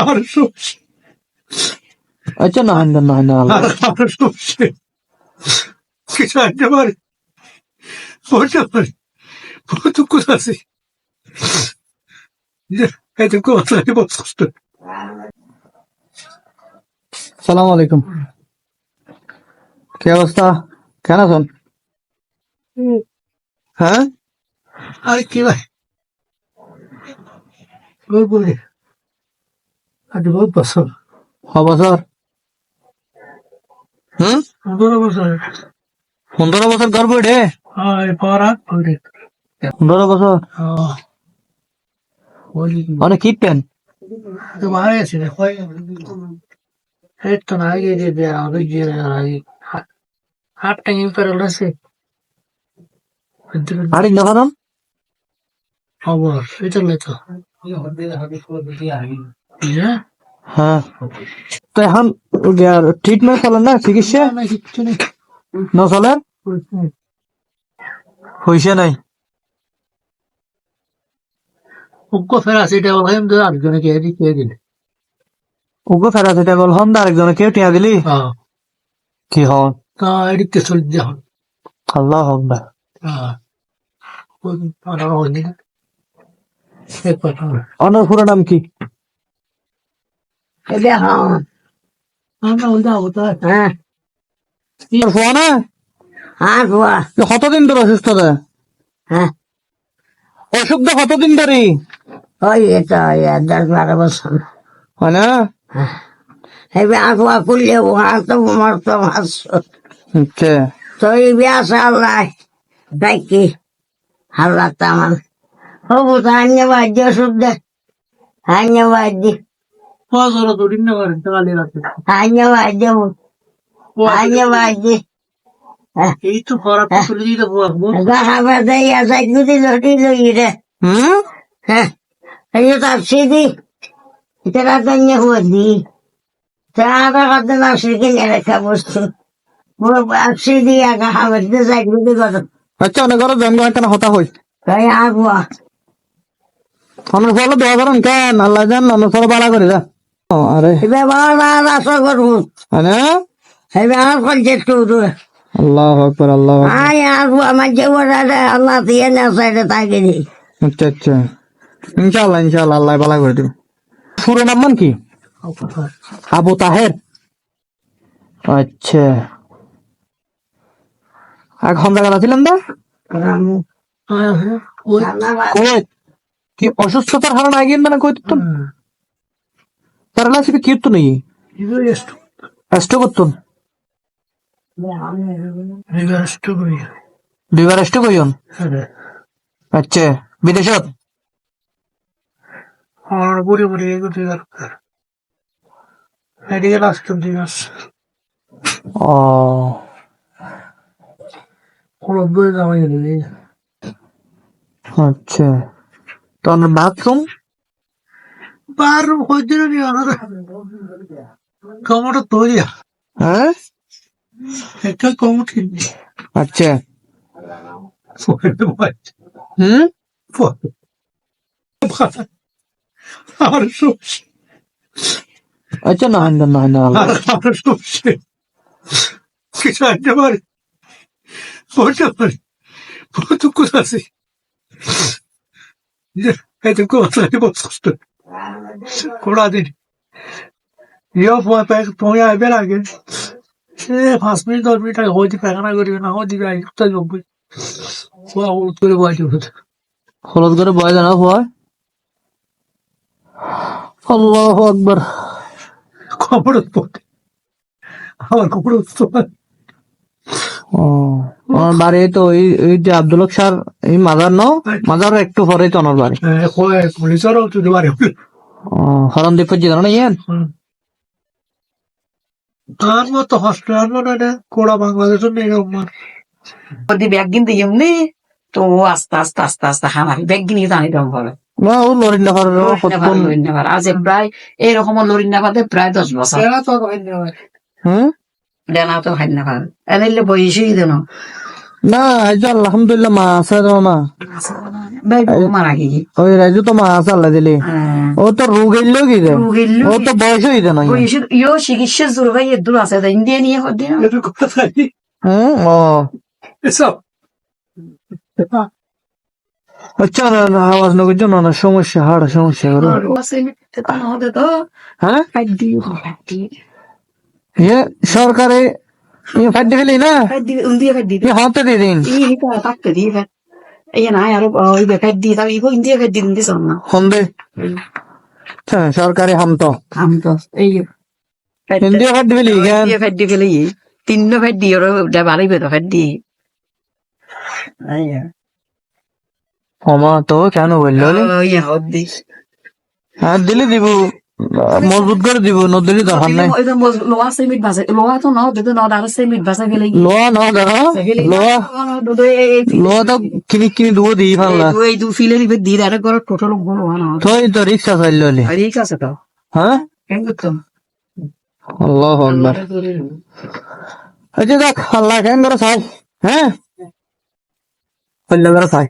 আমার সমস্যা আচ্ছা না হয় না না হয় না আল্লাহ। আমার সমস্যা কিছু আনতে পারে বলতে পারে বহুত দুঃখ আছে এই দুঃখ মাথায় বহুত কষ্ট সালাম আলাইকুম কি অবস্থা কেন আছেন হ্যাঁ আর কি ভাই বহুত বলে আজ বহুত বছর ছ বছর হুম? পনেরো বছর পনেরো বছর গর্ব রে হয় পনেরো বছর কিপটেন তো মারা গেছে রে এই তো না আগে যে দেয়া আগে যে আগে হাত টাইম করে রয়েছে আরেক দেখালাম খবর এটা লেতো হ্যাঁ। তো এখন ট্রিটমেন্ট চলে না? চিকিৎসা? না চলে? হয়েছে নাই। উগ্র তো আরেকজনে কে দিই কে দিলে? প্যারাসিটামল হন আরেকজনে টিয়া দিলি? কি হন তা এদিকে চলে আল্লাহ হ্যাঁ পুরো নাম কি? আমরা বলতে হব তো হ্যাঁ তোর ফোয়া না হ্যাঁ বুয়া কতদিন ধরে অসুস্থ হ্যাঁ অসুখ কতদিন ধরে ওই এটা দশ বারো বছর হয় না এবার আগুয়া করলে ওয়া তো আমার তো আচ্ছা তো এই ব্যাস আল্লাহ ডাকি আল্লাহ তামান হবু তো আন্য বাদ্য শুদ্ধ আন্য বাদ্য ফসল তো দিন করে তাহলে রাখে আন্য বাদ্য আন্য বাদ্য এই তো ফরাক তুলে দিতে পারব গাহাবা দেই আসাই গুদি লটি লই রে হুম হ্যাঁ এই তো সিদি এটা রাতন্য হদি তারা কত না শিখে রেখা বস্তু পুরো সিদি গাহাবা দিয়ে যাই গুদি করো আচ্ছা অনেক জন্ম কেন হতা হই তাই আগুয়া অনেক ফলে দোয়া করেন, কেন? আল্লাহ জান ফলে বালা করে, যা। আল্লাহ আকবর আল্লাহ আমার আল্লাহ দিয়ে না সাইডে আচ্ছা আচ্ছা। ইনশাল্লাহ ইনশাল্লাহ আল্লাহ বালা করে দেবে। পুরো নাম মান কি? আবু তাহের। আচ্ছা। আর জায়গা ছিলেন না কি অসুস্থতার হারণ আগে না কই তো? তারা না সেটা কি তো নেই রেস্ট করতুন দুইবার রেস্ট কইন আচ্ছা বিদেশত? আমার বুড়ি বুড়ি এগুলো দরকার। এদিকে রাষ্ট্র দিবস ও। কোনো বই জামাই দিলি আচ্ছা। তো বাথরুম বারো হইতে নি আমার কমটা তৈরি হ্যাঁ? একটা কমট আচ্ছা। হুম? সমস্যা আচ্ছা না না না না। আল্লাহ। আমার কিছু আনতে পারে। বলতে পারে। বহুত দুঃখ আছে বহুত কষ্ট কোড়া দিন ইয়ে ফোন পাই তুমি সে পাঁচ মিনিট দশ মিনিট আগে হইতে পায়খানা করিবে না হইতে আই তাই জম্বই করে বয়স হলুদ করে বয় জানা হয় আল্লাহ আকবর খবর আমার খবর ও। আমার বাড়ি তো ওই ওই যে আব্দুল হক স্যার এই মাজার ন? মাজার একটু পরে তো আমার বাড়ি। পুলিশেরও তুই বাড়ি হলে ও হরণ দ্বীপ যে জানো না ইয়েন? তার মতো হসপিটাল মনে হয় কোড়া বাংলাদেশের নেই আমার যদি ব্যাগ কিনতে এমনি তো ও আস্তে আস্তে আস্তে আস্তে হামারি ব্যাগ কিনে জানি দম করে না ও লরিন না কতক্ষণ আজ প্রায় এইরকম লরিন নাপাতে প্রায় দশ বছর। হুম ডেনা তো হাই না পারে এনে বয়সই দেন না যে আলহামদুলিল্লাহ মা আছে তো মা। ভাই মারা গিয়ে ওই রাজু তো মা আছে আল্লাহ দিলি। ও তো রোগ এলো কি রে? ও তো বয়স হইতে নয় ইয়ো চিকিৎসা জোর ভাই দূর আছে ইন্ডিয়া নিয়ে হদ্দে হুম ও আচ্ছা না না আওয়াজ না? করছ না না সমস্যা হাড় সমস্যা করো হ্যাঁ এ সরকারে এ ফাইট ফেলি না? এ হাতে দিয়ে দিন। হন্দে আচ্ছা, সরকারি হাম তো। হিন্দি ফাইট ফেলি কেন? তিন্ন ফেট দিয়ে ওরা বাড়াইবে তো ফেট দিয়ে। ক্ষমা তো কেন বলল ইয়ে হদ্দি হ্যাঁ দিলে দিব। মজবুত করে দিব নদিলি দরকার নাই লোয়া সেমিট ভাষা লোয়া তো ন দুটো ন আর সেমিট ভাষা গেলে লোয়া ন দেখো লোয়া লোয়া তো কিনি কিনি দিব দিই পারলা এই দু ফিলের ইবে দিয়ে আর ঘর টোটাল বলো না তুই তো রিক্সা চাইলি আর এই কাছে তো হ্যাঁ কেন আল্লাহ আকবার আচ্ছা দেখ আল্লাহ কেন করে চাই হ্যাঁ অন্য করে চাই